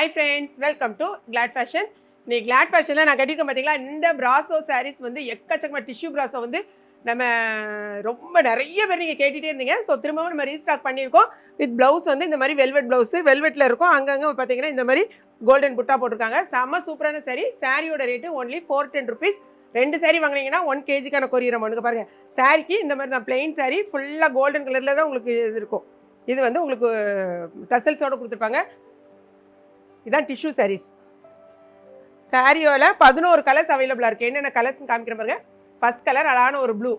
Hi friends welcome to Glad Fashion நீ Claude ஃபேஷனில் நான் கட்டியிருக்கேன் பார்த்தீங்களா இந்த ப்ராசோ சாரீஸ் வந்து எக்கச்சக்கமாக டிஷ்யூ ப்ராசோ வந்து நம்ம ரொம்ப நிறைய பேர் நீங்கள் கேட்டுகிட்டே இருந்தீங்க. ஸோ திரும்பவும் நம்ம ரீஸ்டாக் பண்ணியிருக்கோம். வித் ப்ளவுஸ் வந்து இந்த மாதிரி வெல்வெட் ப்ளவுஸு வெல்வெட்டில் இருக்கும். அங்கங்கே பார்த்தீங்கன்னா இந்த மாதிரி கோல்டன் புட்டா போட்டிருக்காங்க. செம்ம சூப்பரான saree. சாரியோட rate only four ten rupees ரெண்டு saree வாங்குனீங்கன்னா ஒன் கேஜிக்கான கொரியர் அமௌண்ட்டுக்கு பாருங்கள் சாரிக்கு இந்த மாதிரி தான் பிளெயின் saree ஃபுல்லாக கோல்டன் கலரில் தான் உங்களுக்கு இது இருக்கும். இது வந்து உங்களுக்கு டசல்ஸோட கொடுத்துருப்பாங்க. இதுதான் டிஷ்யூ சாரீஸ் சாரியோவில் பதினோரு கலர்ஸ் அவைலபிளாக இருக்குது என்னென்ன கலர்ஸ்னு காமிக்கிற பாருங்க. ஃபஸ்ட் கலர் அழகான ஒரு ப்ளூ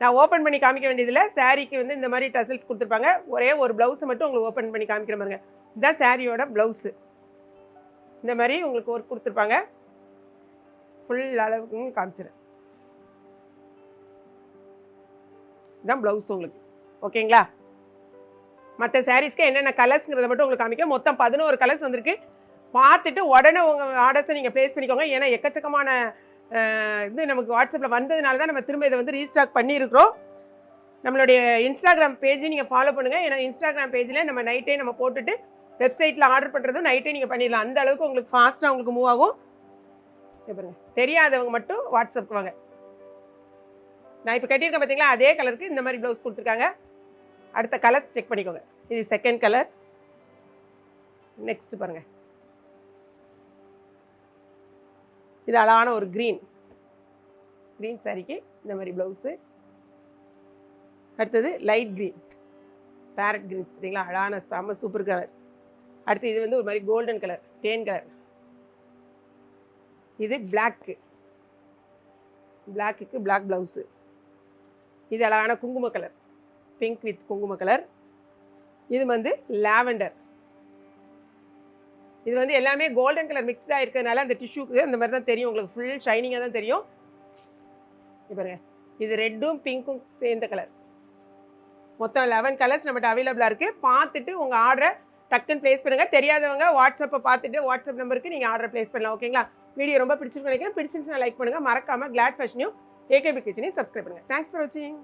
நான் ஓப்பன் பண்ணி காமிக்க வேண்டியதில்லை. சாரிக்கு வந்து இந்த மாதிரி டசல்ஸ் கொடுத்துருப்பாங்க. ஒரே ஒரு ப்ளவுஸை மட்டும் உங்களுக்கு ஓப்பன் பண்ணி காமிக்கிற பாருங்க. இதுதான் சாரியோட ப்ளவுஸு இந்த மாதிரி உங்களுக்கு ஒர்க் கொடுத்துருப்பாங்க. ஃபுல் அளவுக்கும் காமிச்சிடுறேன் இதுதான் ப்ளவுஸ் உங்களுக்கு. ஓகேங்களா மற்ற சாரீஸ்க்கு என்னென்ன கலர்ஸ்ங்கிறத மட்டும் உங்களுக்கு காமிக்க. மொத்தம் பதினோரு கலர்ஸ் வந்திருக்கு. பார்த்துட்டு உடனே உங்கள் ஆர்டர்ஸை நீங்கள் ப்ளேஸ் பண்ணிக்கோங்க. ஏன்னா எக்கச்சக்கமான இது நமக்கு வாட்ஸ்அப்பில் வந்ததுனால தான் நம்ம திரும்ப இதை வந்து ரீஸ்டாக் பண்ணியிருக்கிறோம். நம்மளுடைய இன்ஸ்டாகிராம் பேஜை நீங்கள் ஃபாலோ பண்ணுங்கள் ஏன்னா இன்ஸ்டாகிராம் பேஜில் நம்ம நைட்டே நம்ம போட்டுட்டு வெப்சைட்டில் ஆர்டர் பண்ணுறதும் நைட்டே நீங்கள் பண்ணிடலாம். அந்த அளவுக்கு உங்களுக்கு ஃபாஸ்ட்டாக உங்களுக்கு மூவ் ஆகும். இங்க பாருங்க. தெரியாதவங்க மட்டும் வாட்ஸ்அப்புக்கு வாங்க. நான் இப்போ கட்டியிருக்கேன் பார்த்தீங்களா அதே கலருக்கு இந்த மாதிரி ப்ளவுஸ் கொடுத்துருக்காங்க. அடுத்த கலர்ஸ் செக் பண்ணிக்கோங்க. இது செகண்ட் கலர் நெக்ஸ்ட் பாருங்க. இது அழகான ஒரு க்ரீன் க்ரீன் சாரிக்கு இந்த மாதிரி ப்ளவுஸு அடுத்தது லைட் க்ரீன் பேரட் க்ரீன்ஸ் பார்த்தீங்களா? அழகான செம்ம சூப்பர் கலர் அடுத்து இது வந்து ஒரு மாதிரி கோல்டன் கலர் தேன் கலர் இது பிளாக்கு பிளாக்குக்கு பிளாக் ப்ளவுஸு இது அழகான குங்கும கலர் பிங்க் வித் குங்கும கலர் இது வந்து லாவெண்டர் இது வந்து எல்லாமே கோல்டன் கலர் மிக்ஸ்டாக இருக்கிறதுனால அந்த டிஷ்யூக்கு அந்த மாதிரி தான் தெரியும். உங்களுக்கு ஃபுல் ஷைனிங்காக தான் தெரியும். இது பாருங்க. இது ரெட்டும் பிங்க்கும் சேர்ந்த கலர் மொத்தம் லெவன் கலர்ஸ் நம்மகிட்ட அவைலபிளாக இருக்குது பார்த்துட்டு உங்கள் ஆர்டரை டக்குன்னு ப்ளேஸ் பண்ணுங்கள் தெரியாதவங்க வாட்ஸ்அப்பை பார்த்துட்டு வாட்ஸ்அப் நம்பருக்கு நீங்கள் ஆர்டர் ப்ளேஸ் பண்ணலாம். ஓகேங்களா வீடியோ ரொம்ப பிடிச்சிருக்கு நினைக்கிறேன். பிடிச்சிருந்துச்சுன்னா லைக் பண்ணுங்கள் மறக்காமல் கிளாட் ஃபேஷனையும் ஏகேபி கிச்சனையும் சப்ஸ்கிரைப் பண்ணுங்கள் தேங்க்ஸ் ஃபார் வாட்சிங்